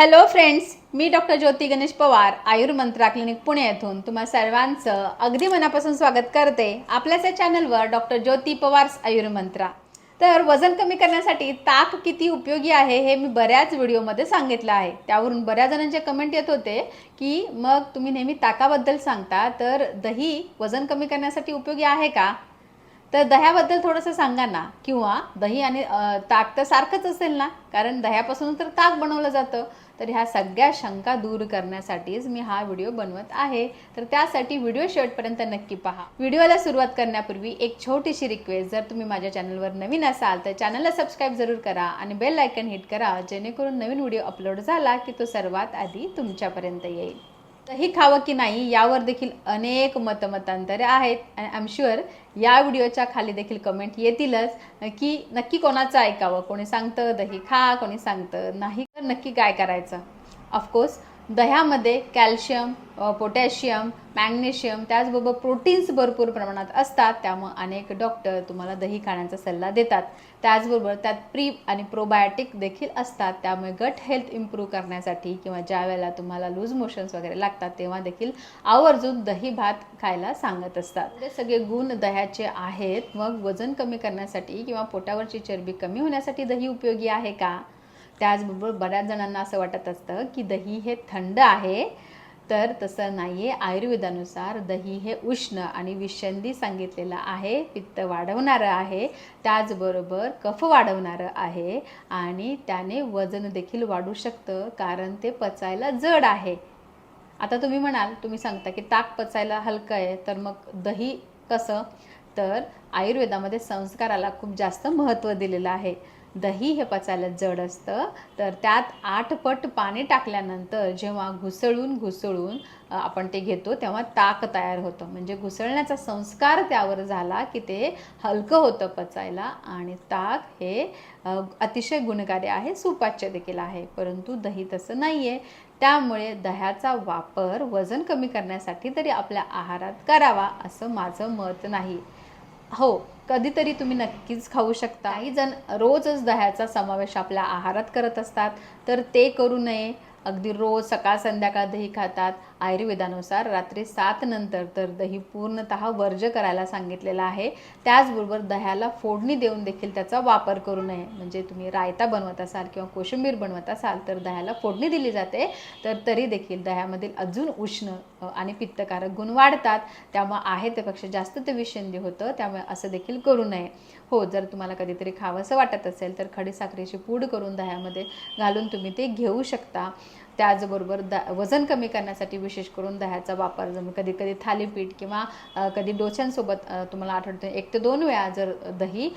Hello friends मी doctor Jyoti Ganesh Pawar Ayurmantra clinic Pune येथून तुम्हा सर्वांचं अगदी मनापासून स्वागत करते आपल्याच या चॅनलवर डॉक्टर ज्योती पवार्स आयुर्मंत्रा. तर वजन कमी करण्यासाठी ताक किती उपयोगी आहे हे मी बऱ्याच व्हिडिओमध्ये सांगितलं आहे. त्यावरून बऱ्याच जणांचे कमेंट येत होते की मग तुम्ही नेहमी ताकाबद्दल सांगता तर दही वजन कमी करण्यासाठी उपयोगी आहे का? तर दह्याबद्दल थोडंसं सांगा ना. किंवा दही आणि ताक तर सारखंच असेल ना? कारण दह्यापासून तर ताक बनवलं जातं. तर ह्या सगळ्या शंका दूर करण्यासाठीच मी हा व्हिडिओ बनवत आहे. तर त्यासाठी व्हिडिओ शेवटपर्यंत नक्की पहा. व्हिडिओला सुरुवात करण्यापूर्वी एक छोटीशी रिक्वेस्ट जर तुम्ही माझ्या चॅनलवर नवीन असाल तर चॅनलला सबस्क्राईब जरूर करा आणि बेल आयकन हिट करा जेणेकरून नवीन व्हिडिओ अपलोड झाला की तो सर्वात आधी तुमच्यापर्यंत येईल. दही खावं की नाही यावर देखील अनेक मतमतांतरे आहेत. आणि आय एम शुअर या व्हिडिओच्या खाली देखील कमेंट येतीलच. की नक्की कोणाचं ऐकावं? कोणी सांगतं दही खा. कोणी सांगतं नाही. तर नक्की काय करायचं? ऑफकोर्स दह्यामध्ये कॅल्शियम पोटॅशियम मॅग्नेशियम त्याचबरोबर प्रोटीन्स भरपूर प्रमाणात असतात. त्यामुळे अनेक डॉक्टर तुम्हाला दही खाण्याचा सल्ला देतात. त्याचबरोबर त्यात प्री आणि प्रोबायोटिक देखील असतात. त्यामुळे गट हेल्थ इम्प्रूव्ह करण्यासाठी किंवा ज्या वेळेला तुम्हाला लूज मोशन्स वगैरे लागतात तेव्हा देखील आवर्जून दही भात खायला सांगत असतात. हे सगळे गुण दह्याचे आहेत. मग वजन कमी करण्यासाठी किंवा पोटावरची चरबी कमी होण्यासाठी दही उपयोगी आहे का? त्याचबरोबर बऱ्याच जणांना असं वाटत असतं की दही हे थंड आहे तर तसं नाही आहे आयुर्वेदानुसार दही हे उष्ण आणि विषंदी सांगितलेलं आहे पित्त वाढवणारं आहे त्याचबरोबर कफ वाढवणारं आहे आणि त्याने वजन देखील वाढू शकतं कारण ते पचायला जड आहे. आता तुम्ही म्हणाल तुम्ही सांगता की ताक पचायला हलकं आहे तर मग दही कसं? तर आयुर्वेदामध्ये संस्काराला खूप जास्त महत्त्व दिलेलं आहे. दही हे पचायला जड असतं. तर त्यात आठ पट पाणी टाकल्यानंतर जेव्हा घुसळून घुसळून आपण ते घेतो तेव्हा ताक तयार होतं. म्हणजे घुसळण्याचा संस्कार त्यावर झाला की ते हलकं होतं पचायला आणि ताक हे अतिशय गुणकारी आहे सुपाच्य देखील आहे. परंतु दही तसं नाही आहे त्यामुळे दह्याचा वापर वजन कमी करण्यासाठी तरी आपल्या आहारात करावा असं माझं मत नाही. हो कधीतरी तुम्ही नक्कीच खाऊ शकता. काही जण रोजच दह्याचा समावेश आपल्या आहारात करत असतात तर ते करू नये. अगदी रोज सकाळ संध्याकाळ दही खातात. आयुर्वेदानुसार रात्री सात नंतर तर दही पूर्णतः वर्ज करायला सांगितलेलं आहे. त्याचबरोबर दह्याला फोडणी देऊन देखील त्याचा वापर करू नये. म्हणजे तुम्ही रायता बनवत असाल किंवा कोशिंबीर बनवत असाल तर दह्याला फोडणी दिली जाते. तर तरी देखील दह्यामधील अजून उष्ण आणि पित्तकारक गुण वाढतात. त्यामुळे आहे त्यापेक्षा जास्त ते विषंदी होतं. त्यामुळे असं देखील करू नये. हो जर तुम्हाला कधीतरी खावंसं वाटत असेल तर खडीसाखरेची पूड करून दह्यामध्ये घालून तुम्ही ते घेऊ शकता. त्याचबरोबर द वजन कमी करण्यासाठी विशेष करून दह्याचा वापर जर कधी कधी थालीपीठ किंवा कधी डोश्यांसोबत तुम्हाला आठवतं एक ते दोन वेळा जर दही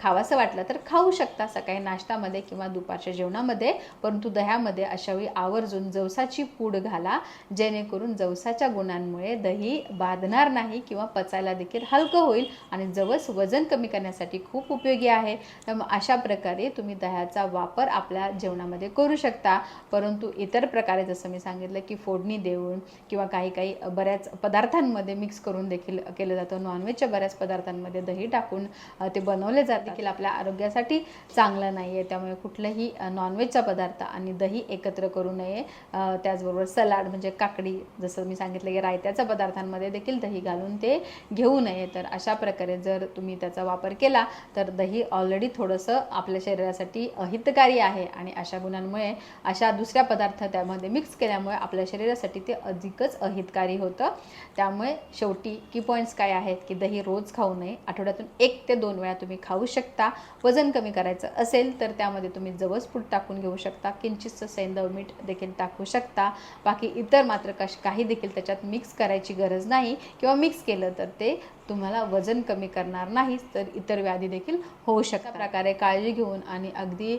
खावासं वाटलं तर खाऊ शकता सकाळी नाश्त्यामध्ये किंवा दुपारच्या जेवणामध्ये. परंतु दह्यामध्ये अशावेळी आवर्जून जवसाची पूड घाला जेणेकरून जवसाच्या गुणांमुळे दही बाधणार नाही किंवा पचायला देखील हलकं होईल आणि जवस वजन कमी करण्यासाठी खूप उपयोगी आहे. त्यामुळे अशा प्रकारे तुम्ही दह्याचा वापर आपल्या जेवणामध्ये करू शकता. परंतु इतर इतर प्रकारे जसं मी सांगितलं की फोडणी देऊन किंवा काही काही बऱ्याच पदार्थांमध्ये मिक्स करून देखील केलं जातं. नॉनव्हेजच्या बऱ्याच पदार्थांमध्ये दही टाकून ते बनवले जाते देखील आपल्या आरोग्यासाठी चांगलं नाही आहे त्यामुळे कुठलंही नॉनव्हेजचा पदार्थ आणि दही एकत्र करू नये. त्याचबरोबर सलाड म्हणजे काकडी जसं मी सांगितलं की रायत्याच्या पदार्थांमध्ये देखील दही घालून ते घेऊ नये. तर अशा प्रकारे जर तुम्ही त्याचा वापर केला तर दही ऑलरेडी थोडंसं आपल्या शरीरासाठी अहितकारी आहे. आणि अशा गुणांमुळे अशा दुसऱ्या पदार्थ त्यामध्ये मिक्स केल्यामुळे आपल्या शरीरासाठी ते अधिकच अहितकारी होतं. त्यामुळे शेवटी की पॉईंट्स काय आहेत की दही रोज खाऊ नये. आठवड्यातून एक ते दोन वेळा तुम्ही खाऊ शकता. वजन कमी करायचं असेल तर त्यामध्ये तुम्ही जवस फूट टाकून घेऊ शकता. किंचितचं सैंदव मीठ देखील टाकू शकता. बाकी इतर मात्र कश काही देखील त्याच्यात मिक्स करायची गरज नाही. किंवा मिक्स केलं तर ते तुम्हाला वजन कमी करणार नाही तर इतर व्याधी देखील होऊ शकतात. प्रकारे काळजी घेऊन आणि अगदी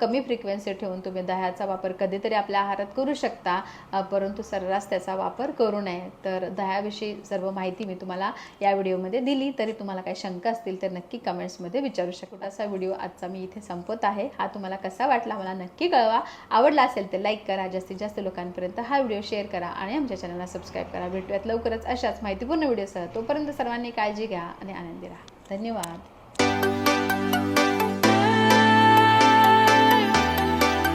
कमी फ्रिक्वेन्सी ठेवून तुम्ही दह्याचा वापर कधीतरी आपल्या आहारात करू शकता. परंतु सर्रास त्याचा वापर करू नये. तर दह्याविषयी सर्व माहिती मी तुम्हाला या व्हिडिओमध्ये दिली. तरी तुम्हाला काही शंका असतील तर नक्की कमेंट्समध्ये विचारू शकता. असा व्हिडिओ आजचा मी इथे संपत आहे. हा तुम्हाला कसा वाटला मला नक्की कळवा. आवडला असेल तर लाईक करा. जास्तीत जास्त लोकांपर्यंत हा व्हिडिओ शेअर करा आणि आमच्या चॅनलला सबस्क्राईब करा. भेटूयात लवकरच अशाच माहितीपूर्ण व्हिडिओसह. तोपर्यंत सर्वांनी काळजी घ्या आणि आनंदी राहा. धन्यवाद.